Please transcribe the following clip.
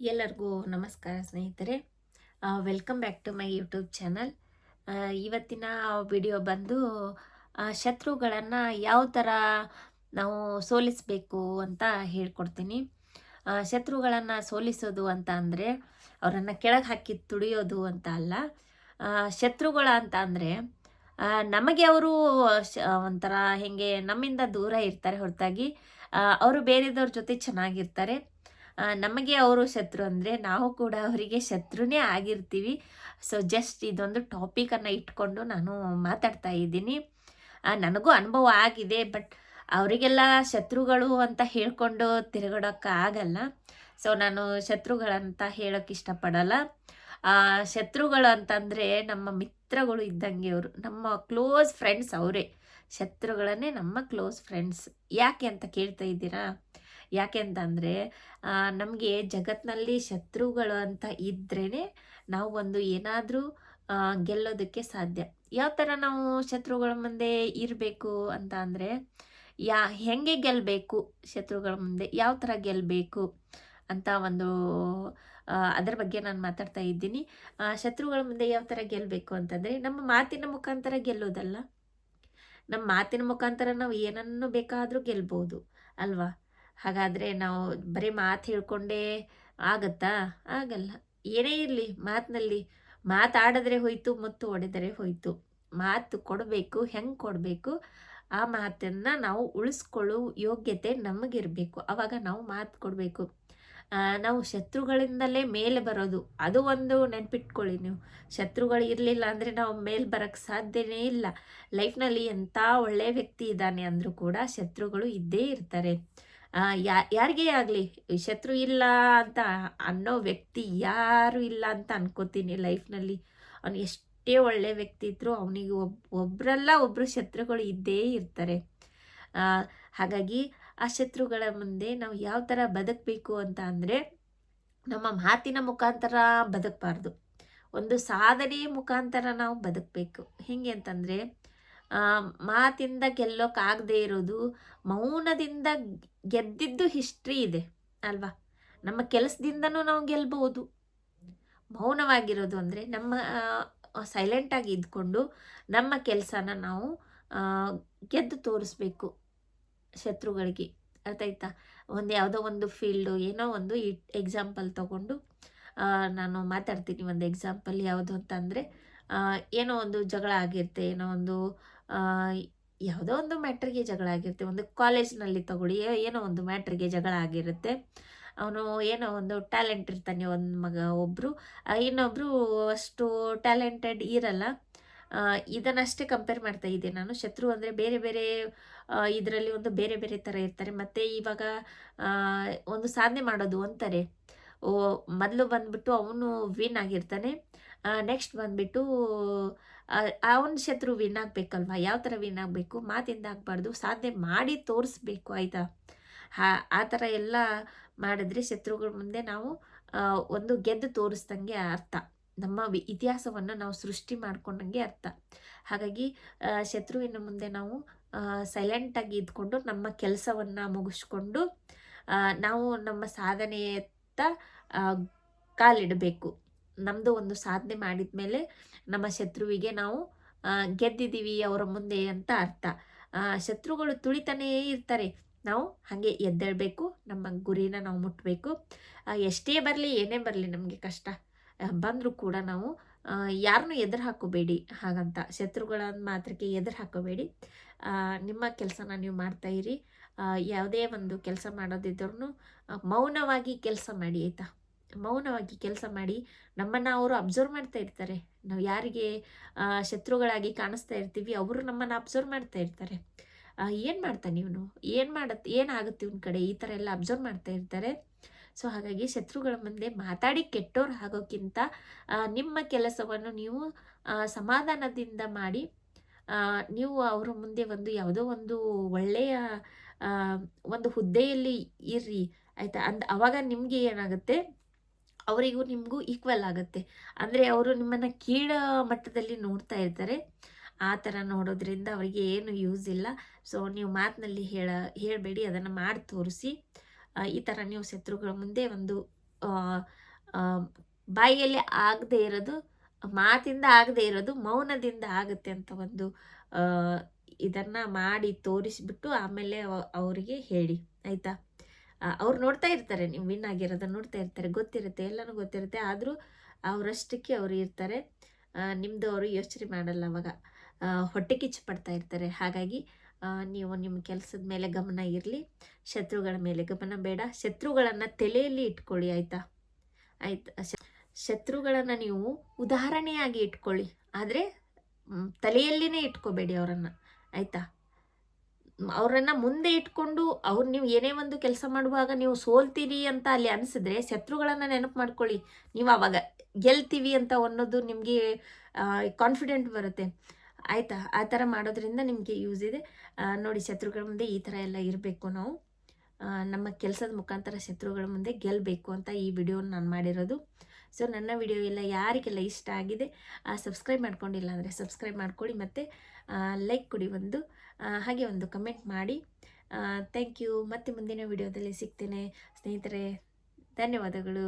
ಎಲ್ಲರಿಗೂ ನಮಸ್ಕಾರ ಸ್ನೇಹಿತರೆ. Welcome back to my YouTube channel ಇವತ್ತಿನ ವಿಡಿಯೋ ಬಂದು ಶತ್ರುಗಳನ್ನು ಯಾವ ಥರ ನಾವು ಸೋಲಿಸಬೇಕು ಅಂತ ಹೇಳ್ಕೊಡ್ತೀನಿ. ಶತ್ರುಗಳನ್ನು ಸೋಲಿಸೋದು ಅಂತ ಅಂದರೆ, ಅವರನ್ನು ಕೆಳಗೆ ಹಾಕಿ ತುಡಿಯೋದು ಅಂತ ಅಲ್ಲ. ಶತ್ರುಗಳ ಅಂತ ಅಂದರೆ ನಮಗೆ ಅವರು ಒಂಥರ ಹೇಗೆ ನಮ್ಮಿಂದ ದೂರ ಇರ್ತಾರೆ ಹೊರತಾಗಿ. ಅವರು ಬೇರೆದವ್ರ ಜೊತೆ ಚೆನ್ನಾಗಿರ್ತಾರೆ. ನಮಗೆ ಅವರು ಶತ್ರು ಅಂದರೆ ನಾವು ಕೂಡ ಅವರಿಗೆ ಶತ್ರುನೇ ಆಗಿರ್ತೀವಿ. ಸೊ ಜಸ್ಟ್ ಇದೊಂದು ಟಾಪಿಕನ್ನು ಇಟ್ಕೊಂಡು ನಾನು ಮಾತಾಡ್ತಾ ಇದ್ದೀನಿ. ನನಗೂ ಅನುಭವ ಆಗಿದೆ ಬಟ್ ಅವರಿಗೆಲ್ಲ ಶತ್ರುಗಳು ಅಂತ ಹೇಳ್ಕೊಂಡು ತಿರುಗಾಡೋಕ್ಕೆ ಆಗಲ್ಲ. ಸೊ ನಾನು ಶತ್ರುಗಳಂತ ಹೇಳೋಕ್ಕೆ ಇಷ್ಟಪಡಲ್ಲ. ಶತ್ರುಗಳು ಅಂತಂದರೆ ನಮ್ಮ ಮಿತ್ರಗಳು ಇದ್ದಂಗೆ ಅವರು, ನಮ್ಮ ಕ್ಲೋಸ್ ಫ್ರೆಂಡ್ಸ್ ಅವರೇ. ಶತ್ರುಗಳನ್ನೇ ನಮ್ಮ ಕ್ಲೋಸ್ ಫ್ರೆಂಡ್ಸ್ ಯಾಕೆ ಅಂತ ಕೇಳ್ತಾ ಇದ್ದೀರಾ? ಯಾಕೆ ಅಂತಂದರೆ ನಮಗೆ ಜಗತ್ತಿನಲ್ಲಿ ಶತ್ರುಗಳು ಅಂತ ಇದ್ರೇ ನಾವು ಒಂದು ಏನಾದರೂ ಗೆಲ್ಲೋದಕ್ಕೆ ಸಾಧ್ಯ. ಯಾವ ಥರ ನಾವು ಶತ್ರುಗಳ ಮುಂದೆ ಇರಬೇಕು ಅಂತ ಅಂದರೆ, ಯಾ, ಹೆಂಗೆ ಗೆಲ್ಲಬೇಕು ಶತ್ರುಗಳ ಮುಂದೆ, ಯಾವ ಥರ ಗೆಲ್ಲಬೇಕು ಅಂತ ಒಂದು ಅದರ ಬಗ್ಗೆ ನಾನು ಮಾತಾಡ್ತಾ ಇದ್ದೀನಿ. ಶತ್ರುಗಳ ಮುಂದೆ ಯಾವ ಥರ ಗೆಲ್ಲಬೇಕು ಅಂತಂದರೆ, ನಮ್ಮ ಮಾತಿನ ಮುಖಾಂತರ ಗೆಲ್ಲೋದಲ್ಲ. ನಮ್ಮ ಮಾತಿನ ಮುಖಾಂತರ ನಾವು ಏನನ್ನು ಬೇಕಾದರೂ ಗೆಲ್ಬೋದು, ಅಲ್ವಾ? ಹಾಗಾದರೆ ನಾವು ಬರೀ ಮಾತು ಹೇಳ್ಕೊಂಡೇ ಆಗತ್ತಾ? ಆಗಲ್ಲ. ಏನೇ ಇರಲಿ, ಮಾತಿನಲ್ಲಿ ಮಾತಾಡಿದ್ರೆ ಹೋಯ್ತು, ಮತ್ತು ಹೊಡೆದರೆ ಹೋಯ್ತು. ಮಾತು ಕೊಡಬೇಕು, ಹೆಂಗೆ ಕೊಡಬೇಕು? ಆ ಮಾತನ್ನು ನಾವು ಉಳಿಸ್ಕೊಳ್ಳೋ ಯೋಗ್ಯತೆ ನಮಗಿರಬೇಕು. ಆವಾಗ ನಾವು ಮಾತು ಕೊಡಬೇಕು. ನಾವು ಶತ್ರುಗಳಿಂದಲೇ ಮೇಲೆ ಬರೋದು. ಅದು ಒಂದು ನೆನ್ಪಿಟ್ಕೊಳ್ಳಿ ನೀವು. ಶತ್ರುಗಳು ಇರಲಿಲ್ಲ ಅಂದರೆ ನಾವು ಮೇಲೆ ಬರೋಕ್ಕೆ ಸಾಧ್ಯನೇ ಇಲ್ಲ. ಲೈಫ್ನಲ್ಲಿ ಎಂಥ ಒಳ್ಳೆಯ ವ್ಯಕ್ತಿ ಇದ್ದಾನೆ ಅಂದರೂ ಕೂಡ ಶತ್ರುಗಳು ಇದ್ದೇ ಇರ್ತಾರೆ. ಯಾ, ಯಾರಿಗೇ ಆಗಲಿ? ಶತ್ರು ಇಲ್ಲ ಅಂತ ಅನ್ನೋ ವ್ಯಕ್ತಿ ಯಾರು ಇಲ್ಲ ಅಂತ ಅನ್ಕೋತೀನಿ ಲೈಫ್ನಲ್ಲಿ. ಅವ್ನು ಎಷ್ಟೇ ಒಳ್ಳೆ ವ್ಯಕ್ತಿ ಇದ್ದರೂ ಅವನಿಗೆ ಒಬ್ ಒಬ್ಬರಲ್ಲ ಒಬ್ಬರು ಶತ್ರುಗಳು ಇದ್ದೇ ಇರ್ತಾರೆ. ಹಾಗಾಗಿ ಆ ಶತ್ರುಗಳ ಮುಂದೆ ನಾವು ಯಾವ ಥರ ಬದುಕಬೇಕು ಅಂತ ಅಂದರೆ ನಮ್ಮ ಮಾತಿನ ಮುಖಾಂತರ ಬದುಕಬಾರ್ದು. ಒಂದು ಸಾಧನೆಯ ಮುಖಾಂತರ ನಾವು ಬದುಕಬೇಕು. ಹೆಂಗೆ ಅಂತಂದರೆ ಮಾತಿಂದ ಗೆಲ್ಲೋಕ್ಕಾಗದೇ ಇರೋದು ಮೌನದಿಂದ ಗೆದ್ದಿದ್ದು ಹಿಸ್ಟ್ರಿ ಇದೆ, ಅಲ್ವಾ? ನಮ್ಮ ಕೆಲಸದಿಂದನೂ ನಾವು ಗೆಲ್ಬಹುದು. ಮೌನವಾಗಿರೋದು ಅಂದರೆ ನಮ್ಮ ಸೈಲೆಂಟಾಗಿ ಇದ್ಕೊಂಡು ನಮ್ಮ ಕೆಲಸನ ನಾವು ಗೆದ್ದು ತೋರಿಸ್ಬೇಕು ಶತ್ರುಗಳಿಗೆ. ಅರ್ಥ ಆಯ್ತಾ? ಒಂದು ಯಾವುದೋ ಒಂದು ಫೀಲ್ಡು ಏನೋ ಒಂದು ಎಕ್ಸಾಂಪಲ್ ತಗೊಂಡು ನಾನು ಮಾತಾಡ್ತೀನಿ ಒಂದು ಎಕ್ಸಾಂಪಲ್ ಯಾವುದು ಅಂತಂದರೆ ಏನೋ ಒಂದು ಜಗಳ ಆಗಿರುತ್ತೆ, ಏನೋ ಒಂದು ಯಾವುದೋ ಒಂದು ಮ್ಯಾಟ್ರಿಗೆ ಜಗಳ ಆಗಿರುತ್ತೆ. ಒಂದು ಕಾಲೇಜ್ನಲ್ಲಿ ತಗೊಳ್ಳಿ ಏನೋ ಒಂದು ಮ್ಯಾಟ್ರಿಗೆ ಜಗಳ ಆಗಿರುತ್ತೆ. ಅವನು ಏನೋ ಒಂದು ಟ್ಯಾಲೆಂಟ್ ಇರ್ತಾನೆ, ಒಂದು ಮಗ ಒಬ್ಬರು ಇನ್ನೊಬ್ಬರು ಅಷ್ಟು ಟ್ಯಾಲೆಂಟೆಡ್ ಇರಲ್ಲ. ಇದನ್ನಷ್ಟೇ ಕಂಪೇರ್ ಮಾಡ್ತಾ ಇದ್ದೆ ನಾನು. ಶತ್ರು ಅಂದರೆ ಬೇರೆ ಬೇರೆ ಇದರಲ್ಲಿ ಒಂದು ಬೇರೆ ಬೇರೆ ಥರ ಇರ್ತಾರೆ. ಮತ್ತು ಇವಾಗ ಒಂದು ಸಾಧನೆ ಮಾಡೋದು ಅಂತಾರೆ. ಓ, ಮೊದಲು ಬಂದ್ಬಿಟ್ಟು ಅವನು ವಿನ್ ಆಗಿರ್ತಾನೆ. ನೆಕ್ಸ್ಟ್ ಬಂದ್ಬಿಟ್ಟು ಅವನ ಶತ್ರು ವಿನ್ ಆಗಬೇಕಲ್ವ? ಯಾವ ಥರ ವಿನ್ ಆಗಬೇಕು? ಮಾತಿಂದ ಆಗಬಾರ್ದು ಸಾಧನೆ ಮಾಡಿ ತೋರಿಸ್ಬೇಕು, ಆಯಿತಾ? ಹಾ, ಆ ಥರ ಎಲ್ಲ ಮಾಡಿದ್ರೆ ಶತ್ರುಗಳ ಮುಂದೆ ನಾವು ಒಂದು ಗೆದ್ದು ತೋರಿಸ್ದಂಗೆ ಅರ್ಥ. ನಮ್ಮ ವಿ, ಇತಿಹಾಸವನ್ನು ನಾವು ಸೃಷ್ಟಿ ಮಾಡ್ಕೊಂಡಂಗೆ ಅರ್ಥ. ಹಾಗಾಗಿ ಶತ್ರುವಿನ ಮುಂದೆ ನಾವು ಸೈಲೆಂಟಾಗಿ ಇದ್ಕೊಂಡು ನಮ್ಮ ಕೆಲಸವನ್ನು ಮುಗಿಸ್ಕೊಂಡು ನಾವು ನಮ್ಮ ಸಾಧನೆಯತ್ತ ಕಾಲಿಡಬೇಕು. ನಮ್ಮದು ಒಂದು ಸಾಧನೆ ಮಾಡಿದ ಮೇಲೆ ನಮ್ಮ ಶತ್ರುವಿಗೆ ನಾವು ಗೆದ್ದಿದ್ದೀವಿ ಅವರ ಮುಂದೆ ಅಂತ ಅರ್ಥ. ಶತ್ರುಗಳು ತುಳಿತಾನೇ ಇರ್ತಾರೆ. ನಾವು ಹಾಗೆ ಎದ್ದೇಳಬೇಕು, ನಮ್ಮ ಗುರಿನ ನಾವು ಮುಟ್ಟಬೇಕು ಎಷ್ಟೇ ಬರಲಿ, ಏನೇ ಬರಲಿ ನಮಗೆ ಕಷ್ಟ. ಬಂದರೂ ಕೂಡ ನಾವು ಯಾರನ್ನೂ ಎದುರು ಹಾಕೋಬೇಡಿ ಹಾಗಂತ. ಶತ್ರುಗಳ ಮಾತ್ರಕ್ಕೆ ಎದುರು ಹಾಕೋಬೇಡಿ. ನಿಮ್ಮ ಕೆಲಸನ ನೀವು ಮಾಡ್ತಾ ಇರಿ. ಯಾವುದೇ ಒಂದು ಕೆಲಸ ಮಾಡೋದಿದ್ರೂ ಮೌನವಾಗಿ ಕೆಲಸ ಮಾಡಿ, ಆಯಿತಾ? ಮೌನವಾಗಿ ಕೆಲಸ ಮಾಡಿ ನಮ್ಮನ್ನು ಅವರು ಅಬ್ಸರ್ವ್ ಮಾಡ್ತಾ ಇರ್ತಾರೆ. ನಾವು ಯಾರಿಗೆ ಶತ್ರುಗಳಾಗಿ ಕಾಣಿಸ್ತಾ ಇರ್ತೀವಿ, ಅವರು ನಮ್ಮನ್ನು ಅಬ್ಸರ್ವ್ ಮಾಡ್ತಾ ಇರ್ತಾರೆ. ಏನು ಮಾಡ್ತಾನೆ ಇವನು ಏನು ಮಾಡತ್ತೆ ಏನಾಗುತ್ತೆ ಇವನ ಕಡೆ? ಈ ಥರ ಎಲ್ಲ ಅಬ್ಸರ್ವ್ ಮಾಡ್ತಾ ಇರ್ತಾರೆ. ಸೊ ಹಾಗಾಗಿ ಶತ್ರುಗಳ ಮುಂದೆ ಮಾತಾಡಿ ಕೆಟ್ಟೋರು ಆಗೋಕ್ಕಿಂತ ನಿಮ್ಮ ಕೆಲಸವನ್ನು ನೀವು ಸಮಾಧಾನದಿಂದ ಮಾಡಿ ನೀವು ಅವರ ಮುಂದೆ ಒಂದು ಯಾವುದೋ ಒಂದು ಒಳ್ಳೆಯ ಒಂದು ಹುದ್ದೆಯಲ್ಲಿ ಇರ್ರಿ. ಆಯಿತಾ? ಅಂದ, ಅವಾಗ ನಿಮಗೆ ಏನಾಗುತ್ತೆ? ಅವರಿಗೂ ನಿಮಗೂ ಈಕ್ವಲ್ ಆಗುತ್ತೆ. ಅಂದರೆ ಅವರು ನಿಮ್ಮನ್ನು ಕೀಳ ಮಟ್ಟದಲ್ಲಿ ನೋಡ್ತಾ ಇರ್ತಾರೆ. ಆ ಥರ ನೋಡೋದ್ರಿಂದ ಅವರಿಗೆ ಏನು ಯೂಸ್ ಇಲ್ಲ. ಸೊ ನೀವು ಮಾತಿನಲ್ಲಿ ಹೇಳ, ಹೇಳಬೇಡಿ, ಅದನ್ನು ಮಾಡಿ ತೋರಿಸಿ. ಈ ಥರ ನೀವು ಶತ್ರುಗಳ ಮುಂದೆ ಒಂದು ಬಾಯಿಯಲ್ಲಿ ಆಗದೆ ಇರೋದು, ಮಾತಿಂದ ಆಗದೆ ಇರೋದು, ಮೌನದಿಂದ ಆಗುತ್ತೆ ಅಂತ ಒಂದು ಇದನ್ನ ಮಾಡಿ ತೋರಿಸಿಬಿಟ್ಟು ಆಮೇಲೆ ಅವರಿಗೆ ಹೇಳಿ. ಆಯ್ತಾ? ಅವ್ರು ನೋಡ್ತಾ ಇರ್ತಾರೆ, ನೀವು ವಿನ್ ಆಗಿರೋದನ್ನ ನೋಡ್ತಾ ಇರ್ತಾರೆ, ಗೊತ್ತಿರುತ್ತೆ, ಎಲ್ಲನೂ ಗೊತ್ತಿರುತ್ತೆ, ಆದರೂ ಅವರಷ್ಟಕ್ಕೆ ಅವರು ಇರ್ತಾರೆ. ನಿಮ್ಮದು ಅವರು ಯೋಚನೆ ಮಾಡಲ್ಲ ಅವಾಗ. ಹೊಟ್ಟೆ ಕಿಚ್ಚು ಪಡ್ತಾ ಇರ್ತಾರೆ. ಹಾಗಾಗಿ ನೀವು ನಿಮ್ಮ ಕೆಲಸದ ಮೇಲೆ ಗಮನ ಇರಲಿ. ಶತ್ರುಗಳ ಮೇಲೆ ಗಮನ ಬೇಡ. ಶತ್ರುಗಳನ್ನು ತಲೆಯಲ್ಲಿ ಇಟ್ಕೊಳ್ಳಿ, ಆಯಿತಾ? ಆಯ್ತಾ ಶತ್ರುಗಳನ್ನು ನೀವು ಉದಾಹರಣೆಯಾಗಿ ಇಟ್ಕೊಳ್ಳಿ. ಆದರೆ ತಲೆಯಲ್ಲಿನೇ ಇಟ್ಕೋಬೇಡಿ ಅವರನ್ನು, ಆಯಿತಾ? ಅವರನ್ನು ಮುಂದೆ ಇಟ್ಕೊಂಡು ಅವ್ರು ನೀವು ಏನೇ ಒಂದು ಕೆಲಸ ಮಾಡುವಾಗ ನೀವು ಸೋಲ್ತೀರಿ ಅಂತ ಅಲ್ಲಿ ಅನಿಸಿದ್ರೆ ಶತ್ರುಗಳನ್ನು ನೆನಪು ಮಾಡ್ಕೊಳ್ಳಿ. ನೀವು ಆವಾಗ ಗೆಲ್ತೀವಿ ಅಂತ ಅನ್ನೋದು ನಿಮಗೆ ಕಾನ್ಫಿಡೆಂಟ್ ಬರುತ್ತೆ. ಆಯಿತಾ? ಆ ಥರ ಮಾಡೋದ್ರಿಂದ ನಿಮಗೆ ಯೂಸ್ ಇದೆ. ನೋಡಿ ಶತ್ರುಗಳ ಮುಂದೆ ಈ ಥರ ಎಲ್ಲ ಇರಬೇಕು ನಾವು. ನಮ್ಮ ಕೆಲಸದ ಮುಖಾಂತರ ಶತ್ರುಗಳ ಮುಂದೆ ಗೆಲ್ಲಬೇಕು ಅಂತ ಈ ವಿಡಿಯೋನ ನಾನು ಮಾಡಿರೋದು. ಸೊ ನನ್ನ ವಿಡಿಯೋ ಎಲ್ಲ ಯಾರಿಗೆಲ್ಲ ಇಷ್ಟ ಆಗಿದೆ ಸಬ್ಸ್ಕ್ರೈಬ್ ಮಾಡ್ಕೊಂಡಿಲ್ಲ ಅಂದರೆ ಸಬ್ಸ್ಕ್ರೈಬ್ ಮಾಡ್ಕೊಳ್ಳಿ ಮತ್ತು ಲೈಕ್ ಕೊಡಿ ಒಂದು ಹಾಗೆ ಒಂದು ಕಮೆಂಟ್ ಮಾಡಿ. ಥ್ಯಾಂಕ್ ಯು ಮತ್ತೆ ಮುಂದಿನ ವಿಡಿಯೋದಲ್ಲಿ ಸಿಗ್ತೇನೆ. ಸ್ನೇಹಿತರೆ, ಧನ್ಯವಾದಗಳು.